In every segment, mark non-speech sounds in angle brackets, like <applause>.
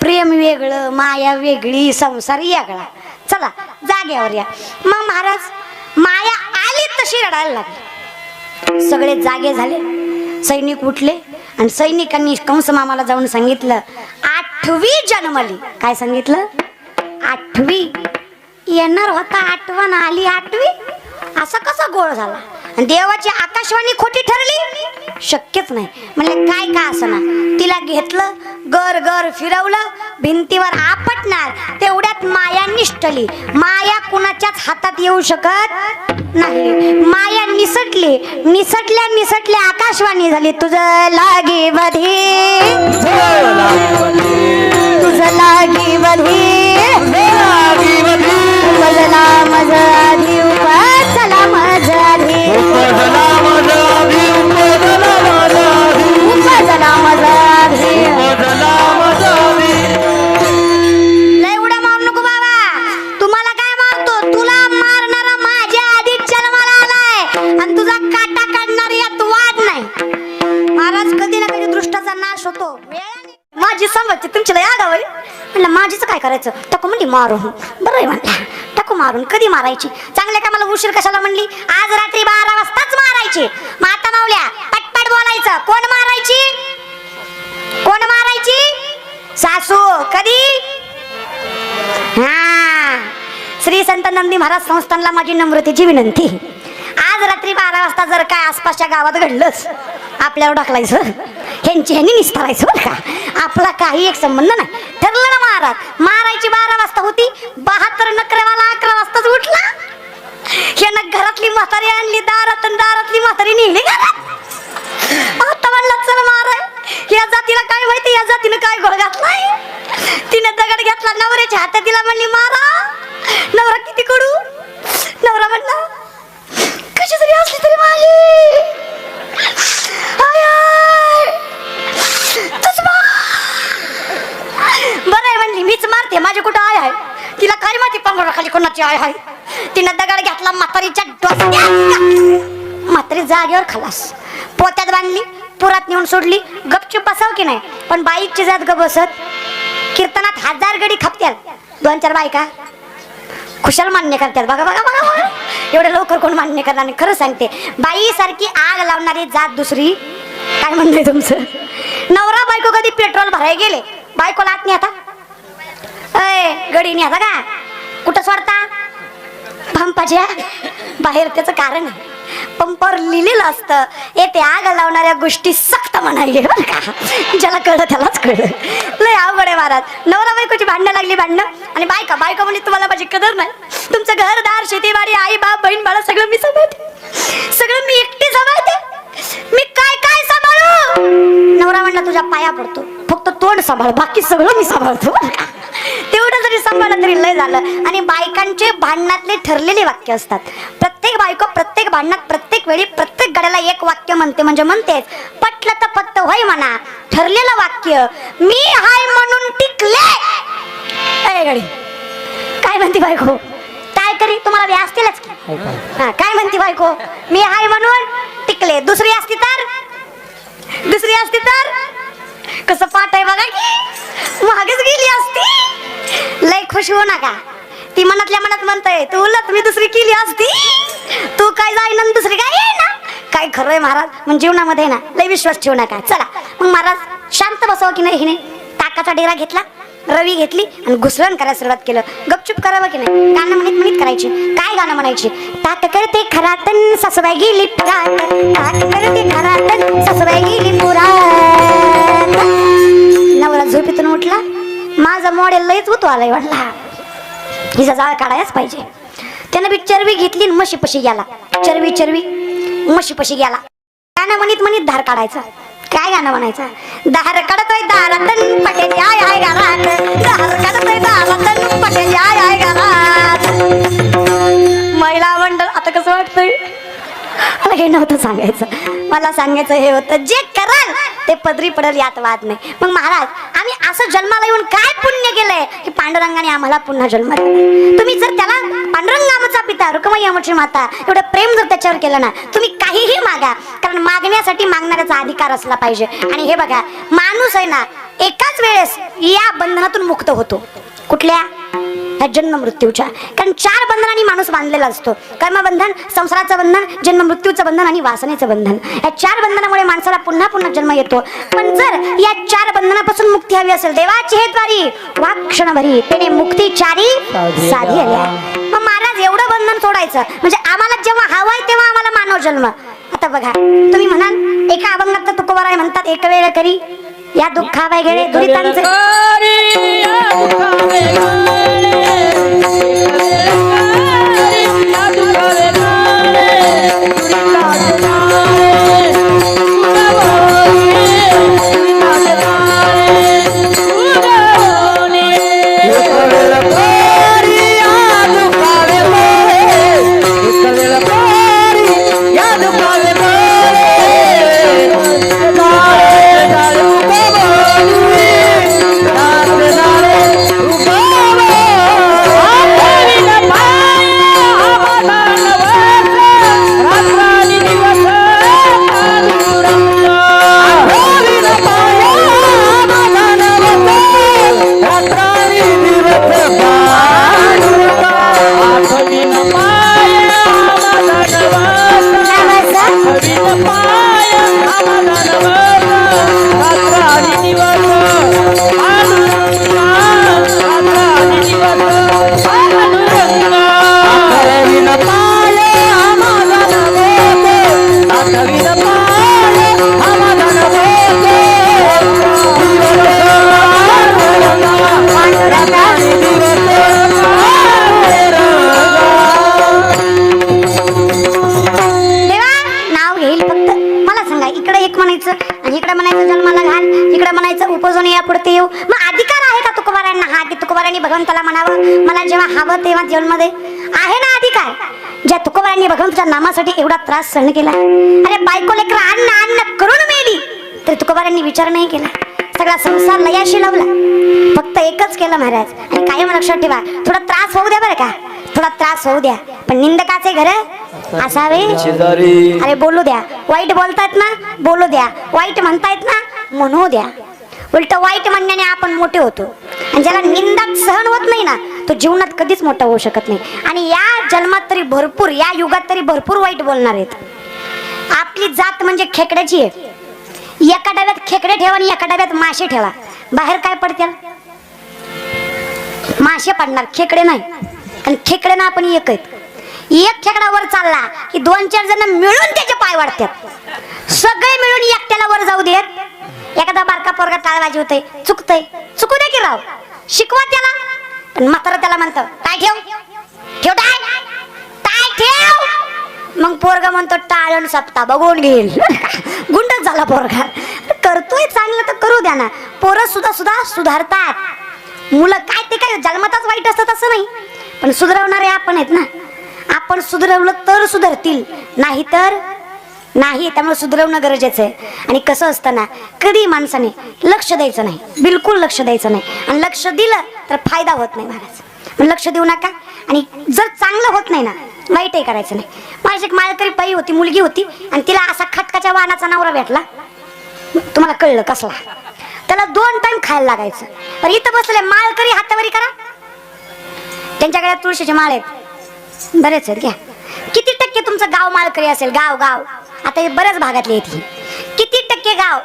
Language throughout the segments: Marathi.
प्रेम वेगळं माया वेगळी संसार वेगळा. चला जाग्यावर या. मग महाराज माया आली तशी रडायला लागली. सगळे जागे झाले. सैनिक उठले आणि सैनिकांनी कंस मामाला जाऊन सांगितलं आठवी जन्मली. काय सांगितलं? आठवी. येणार होता आठवण आली आठवी? असा कसा गोळ झाला? आणि देवाची आकाशवाणी खोटी ठरली? शक्यच नाही. म्हणजे काय का असं ना तिला घेतलं गर गर फिरवलं भिंतीवर आपटणार तेवढ्यात माया निष्ठली. माया कुणाच्याच हातात येऊ शकत नाही. माया निसटली. निसटल्या निसटल्या आकाशवाणी झाली. तुझं लागे बधी तुझं लागे बधी मजला मज समजते या गावाई म्हणलं माझीच काय करायचं? टाकू म्हणली मारून. बरं आहे म्हणलं. टाकू मारून कधी मारायची? चांगल्या का मला उशीर कशाला? म्हणली. आज रात्री बारा वाजताच मारायची. माता मावल्या पटपट बोलायचं. कोण मारायची? कोण मारायची? सासू कधी? हा. श्री संत नंदी महाराज संस्थानला माझी नम्रतेची विनंती आज रात्री बारा वाजता जर काय आसपासच्या गावात घडलंच आपल्यावर ढकलायचं. ह्यांची ह्यांनी निस्तारायचं बरं का? आपला काही एक संबंध नाही. ठरलं ना महाराज? मारायची बारा वाजता होती बहात्तर नकरेवाला अकरा वाजताच उठला. ह्यानं घरातली म्हातारी आणली दारात आणि दारातली म्हातारी नेली घरात. आता म्हणलं चल महाराज या जातीला काय माहिती या जातीनं काय गोळ घातलाय? तिने दगड घेतला नवऱ्याच्या हातात तिला म्हणली मारा नवरा किती कडू पंगडा आय आहे. तिनं दगड घेतला म्हातारीच्या डोक्यात. म्हातारी जागेवर खलास. पोत्यात बांधली पुरात नेऊन सोडली. गपचूप बसाव की नाही? पण बाईकची जात ग बसत. कीर्तनात हजार गडी खपत्याल दोन चार बायका खुशाल मान्य करतात बघा बघा बघा एवढे लवकर कोण मान्य करणार नाही. खरं सांगते. बाई सारखी आग लावणारी जात दुसरी. काय म्हणते तुमचं? नवरा बायको कधी पेट्रोल भराय गेले? बायकोला आत नाही आता अय गडी नाही आता का? कुठं सोडता? पंपाच्या बाहेर त्याचं कारण आहे. पंपावर लिहिलेलं असतं येते आग लावणाऱ्या गोष्टी सक्त म्हणायले बरं का. ज्याला कळलं त्यालाच कळलं. लय आवड आहे महाराज. नवरा बायकोची भांडणं लागली भांडणं. आणि बायका बायका म्हणजे तुम्हाला माझी कदर नाही. तुमचं घरदार शेतीवाडी आई बाप बहीण बाळा सगळं मी सांभाळते. सगळं मी एकटी सांभाळते. मी काय काय सांभाळू? नवरा म्हणला तुझ्या पाया पडतो. फक्त तोंड सांभाळ. बाकी सगळं मी सांभाळतो बरं का. सांभाळलं तरी लय झालं. आणि बायकांचे भांडणातले ठरलेले वाक्य असतात. प्रत्येक बायको प्रत्येक भांडणात प्रत्येक वेळी प्रत्येक गड्याला एक वाक्य म्हणते म्हणजे म्हणतेच पटलं तर पत्त होय म्हणा ठरलेलं वाक्य मी हाय म्हणून टिकले. गडी काय म्हणते बायको? काय तरी तुम्हाला बी असतीलच की? हा काय म्हणते बायको? मी हाय म्हणून टिकले. दुसरी असती तर? दुसरी असती तर? कसं पाठ आहे बघा की. मागेच गेली असती. लय खुश होऊ नका. ती मनातल्या मनात म्हणतय तू उलट मी दुसरी केली असती. तू काय जाईन आणि दुसरी काय ना काय खरंय महाराज मग जीवनामध्ये ना लय विश्वास ठेवू नका. चला मग महाराज शांत बसावं हो की नाही हिने. ताकाचा डेरा घेतला रवी घेतली आणि घुसळण करायला सुरुवात केलं. गपचूप करावं की नाही? गाणं म्हणत म्हणत करायची. काय गाणं म्हणायची? ताक करते खरातन सासूबाई गेली ताक. करते खरातन सासूबाई गेली मॉडेल लयच होतो आलाय वाटला. हिचा जाळ काढायलाच पाहिजे. त्यानं बी चरबी घेतली आणि म्हशीपाशी गेला. चरबी चरबी. म्हशीपाशी गेला. गाणं म्हणित म्हणित धार काढायचा. काय गाणं म्हणायचं? धार काढतोय दारातन पटेल आय आय घरात. धार काढतोय दारातन पटेल आय आय घरात. महिला मंडळ आता कसं वाटतंय? मला हे नव्हतं सांगायचं. मला सांगायचं हे होतं जे कराल ते पदरी पडेल यात वाद नाही. मग महाराज आम्ही असं जन्माला येऊन काय पुण्य केलंय? की पांडुरंगाने आम्हाला पुन्हा जन्म दिला. तुम्ही जर त्याला पांडुरंगामचा पिता रुक्मई आमची माता एवढं प्रेम जर त्याच्यावर केलं ना तुम्ही काहीही मागा. कारण मागण्यासाठी मागणाऱ्याचा अधिकार असला पाहिजे. आणि हे बघा माणूस आहे ना एकाच वेळेस या बंधनातून मुक्त होतो. कुठल्या? ह्या जन्म मृत्यूच्या. कारण चार बंधनांनी माणूस बांधलेला असतो. कर्मबंधन संसाराचं बंधन जन्म मृत्यूचं बंधन आणि वासनेचं बंधन. या चार बंधनामुळे माणसाला पुन्हा पुन्हा जन्म येतो. पण जर या चार बंधनापासून मुक्ती हवी असेल देवाची हे द्वारी वा क्षणभरी त्याने मुक्ती चारी साधी आल्या मग महाराज एवढं बंधन सोडायचं. म्हणजे आम्हाला जेव्हा हवंय तेव्हा आम्हाला मानव जन्म. आता बघा तुम्ही म्हणाल एका अभंगात तर तुकोबाराय म्हणतात एक वेळ करी या दुःखा वगैरे दुरितांचे. देवा तुकोबारांना? हा की तुकोबारांनी भगवंताला म्हणावं? मला जेव्हा हवं तेव्हा जेवणमध्ये आहे ना अधिकार? ज्या तुकोबारांनी भगवंताच्या नामासाठी एवढा त्रास सहन केला. अरे बायको लेकर अन्न अन्न करून मेली. तरी तुकोबारांनी विचार नाही केला. सगळा संसार लयाशी लावला. फक्त एकच केलं महाराज. आणि कायम लक्षात ठेवा थोडा त्रास होऊ द्या बरं का. थोडा त्रास होऊ द्या. पण निंदकाचे घर असावे. अरे बोलू द्या. वाईट बोलतायत ना बोलू द्या. वाईट म्हणतायत ना म्हणू द्या. उलट वाईट म्हणण्याने आपण मोठे होतो. आणि ज्याला निंदा सहन होत नाही ना तो जीवनात कधीच मोठा होऊ शकत नाही. आणि या जन्मात तरी भरपूर या युगात तरी भरपूर वाईट बोलणार आहेत. आपली जात म्हणजे खेकड्याची आहे. एका डब्यात खेकडे ठेवा आणि एका डब्यात मासे ठेवा. बाहेर काय पडतील मासे पडणार खेकडे नाही. आणि खेकडे ना आपण एक आहेत. एक खेकडा वर चालला की दोन चार जण मिळून त्याचे पाय वाढतात. सगळे मिळून एकट्याला वर जाऊ देत. एखादा बारका पोरगा टाळवाजी होते चुकतय. चुकू दे की राव. शिकवा त्याला. म्हातारा त्याला म्हणतं काय ठेव. ठेव टाय टाय ठेव. मग पोरगा म्हणतो टाळण सप्ता बघून घेईल. <laughs> गुंडच झाला पोरगा. करतोय चांगलं तर करू द्या ना. पोरं सुद्धा सुद्धा सुधारतात. मुलं काय ते काय जन्मताच वाईट असतात असं नाही. पण सुधारवणारे आपण आहेत ना. आपण सुधारवलं तर सुधारतील. नाही तर नाही त्यामुळे सुधरवणं गरजेचं आहे. आणि कसं असतं ना कधी माणसाने लक्ष द्यायचं नाही बिलकुल लक्ष द्यायचं नाही. आणि लक्ष दिलं तर फायदा होत नाही महाराज. लक्ष देऊ नका. आणि जर चांगलं होत नाही ना वाईटही करायचं नाही. माझी एक माळकरी बाई होती मुलगी होती आणि तिला असा खटकाच्या वाहनाचा नवरा भेटला. तुम्हाला कळलं कसला? त्याला दोन टाइम खायला लागायचं. पण इथं बसले माळकरी हातावरी करा. त्यांच्याकडे तुळशीचे माळ आहेत. बरेच आहेत घ्या. किती टक्के तुमचं गाव माळकरी असेल? गाव गाव. आता हे बऱ्याच भागातली आहेत किती टक्के गाव?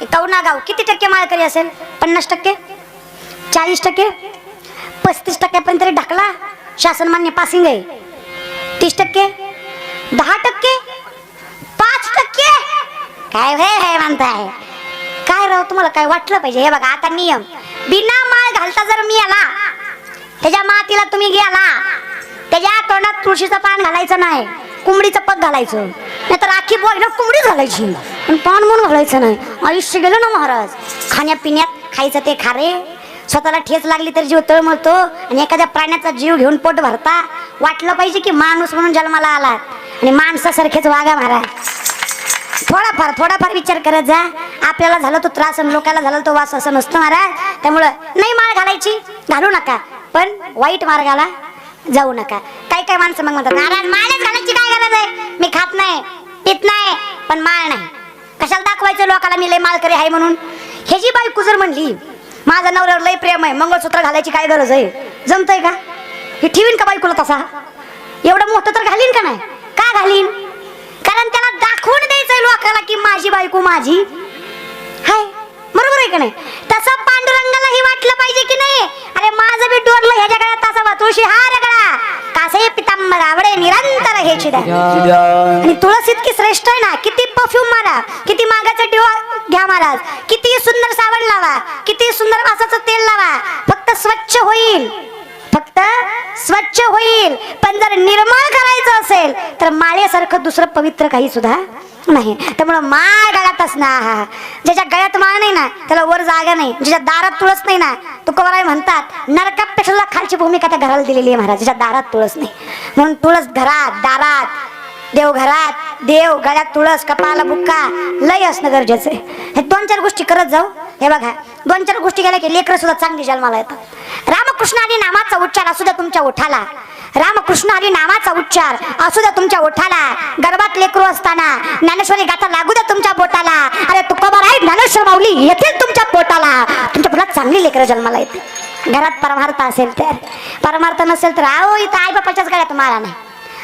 हे कवना गाव किती टक्के माळकरी असेल? पन्नास टक्के? चाळीस टक्के? पस्तीस टक्क्यापर्यंत तरी ढकला. शासन मान्य पासिंग आहे. तीस टक्के? दहा टक्के? पाच टक्के? काय हे हे म्हणताय? काय राव तुम्हाला काय वाटलं पाहिजे? हे बघा आता नियम. बिना माळ घालता जर मी आला त्याच्या मातीला तुम्ही गेला त्याच्या तोंडात तुळशीचं पान घालायचं नाही कोंबडीचं पद घालायचं. नाही तर आखी बोयला कोंबडी घालायची. पण पान म्हणून घालायचं नाही. आयुष्य गेलं ना महाराज. खाण्यापिण्यात खायचं ते खारे स्वतःला ठेच लागली तर जीव तळमळतो आणि एखाद्या प्राण्याचा जीव घेऊन पोट भरता. वाटलं पाहिजे की माणूस म्हणून जन्माला आला. आणि माणसासारखेच वागा महाराज. थोडाफार थोडाफार विचार करत जा. आपल्याला झाला तो त्रास आणि लोकांना झाला तो वास असं नसतं महाराज. त्यामुळं नाही माळ घालायची. घालू नका. पण वाईट मार्गाला जाऊ नका. काही काही माणसं मग म्हणतात महाराज माळच घालायची काय गरज आहे? मी खात नाही. पित नाही पण माळ नाही. कशाला दाखवायचं लोकाला मी लय माळकरी आहे म्हणून? हे जी बायको जर म्हणली माझा नवऱ्यावर लय प्रेम आहे मंगळसूत्र घालायची काय गरज आहे? जमतंय का? हे ठेवीन का बायकोला तसा? एवढं मोठं तर घालीन का नाही? का घालीन? कारण त्याला दाखवून द्यायचंय लोकाला की माझी बायको माझी. बरोबर आहे का नाही? तसं पांडुरंगालाही वाटलं पाहिजे की नाही? अरे माझं बी डोरलं ह्याच्या गळ्यात तसा तुळशी हा रगडा. कासे पितांबर आवडे निरंतर हे चिदा आणि तुळस इतकी श्रेष्ठ आहे ना किती परफ्यूम मारा किती मागाचा डिओ घ्या महाराज किती सुंदर साबण लावा किती सुंदर वासाचं तेल लावा फक्त स्वच्छ होईल. फक्त स्वच्छ होईल पण जर निर्मळ करायचं असेल तर माळेसारखं दुसरं पवित्र काही सुद्धा नाही. त्यामुळं माळ गळ्यात असणार. ज्याच्या गळ्यात माळ नाही ना त्याला वर जागा नाही. ज्याच्या दारात तुळस नाही ना तुकोबाराय म्हणतात नरकापेक्षा खालची भूमिका त्या घराला दिलेली आहे महाराज ज्याच्या दारात तुळस नाही. म्हणून तुळस घरात दारात देवघरात देव गळ्यात तुळस कपाळाला बुक्का लय असणं गरजेचं आहे. हे दोन चार गोष्टी करत जाऊ. हे बघा दोन चार गोष्टी केल्या की लेकरं सुद्धा चांगली जन्माला येतात. रामकृष्ण आणि नामाचा उच्चार असू द्या तुमच्या ओठाला. रामकृष्ण हरी नामाचा उच्चार असू द्या तुमच्या ओठाला. गर्भात लेकरू असताना ज्ञानेश्वरी गाथा लागू द्या तुमच्या बोटाला अरे तुकोबा आहे ज्ञानेश्वर माऊली येतील तुमच्या पोटाला. तुमच्या पोटात चांगली लेकरं जन्माला येते घरात परमार्थ असेल तर. परमार्थ नसेल तर आहो इथं आई बापाच्याच गाड्या तुम्हाला नाही.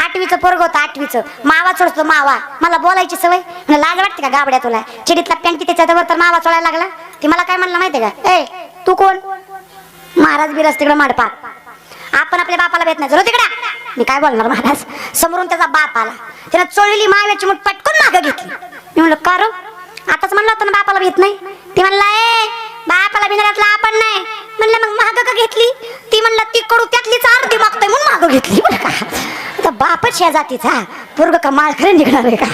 आठवीचं पोरग होतं आठवीचं. मावा चोळतो मावा. मला बोलायची सवय? म्हणलं, लाज वाटते का गाबड्या तुला? चिडीतला पॅन्टी त्याच्यावर तर मावा चोळायला लागला. ती मला काय म्हणलं माहितीये का? ए तू कोण? महाराज बिराज तिकडे माडपा. आपण आपल्या बापाला भेट नाही. जरो तिकडे मी काय बोलणार महाराज? समोरून त्याचा बाप आला. त्याला चोळलेली माव्याची मूठ पटकन मागं घेतली. मी म्हणलं का रो? आताच म्हणलं होतं ना बापाला भेट नाही. ती म्हणला ए बापाला बिनारातला आपण नाही. म्हणलं मग मागं का घेतली? ती म्हणलं ती कडू त्यातलीच अर्धी मागतोय म्हणून मागं घेतली. <laughs> का. बापच या जातीचा. पोरग का माळखरे निघणार आहे का?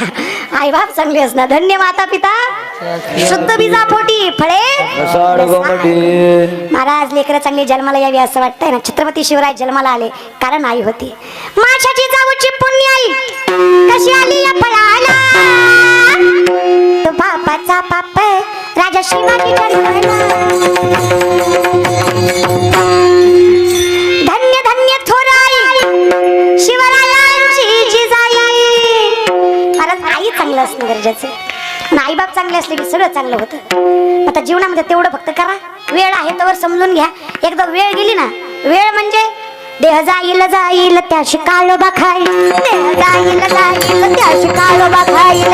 आई बाप चांगली असणार. धन्य माता पिता. शुद्ध बीजा पोटी फळे महाराज लेकरं चांगली जन्माला यावी असं वाटतंय ना? छत्रपती शिवराय जन्माला आले कारण आई होती. माझ्या जिजाऊची पुण्य आई. कशी आली या फळाला? तो बापाचा बाप राजा शिवाजी चांगलं आणि आई बाप चांगले असले की सगळं चांगलं होतं. आता जीवनामध्ये तेवढं फक्त करा. वेळ आहे तर समजून घ्या. एकदा वेळ गेली ना वेळ म्हणजे देह जाईल जाईल त्या शिकाळ बाखाई देह जाईल जाईल त्या शिकाळ खाईल.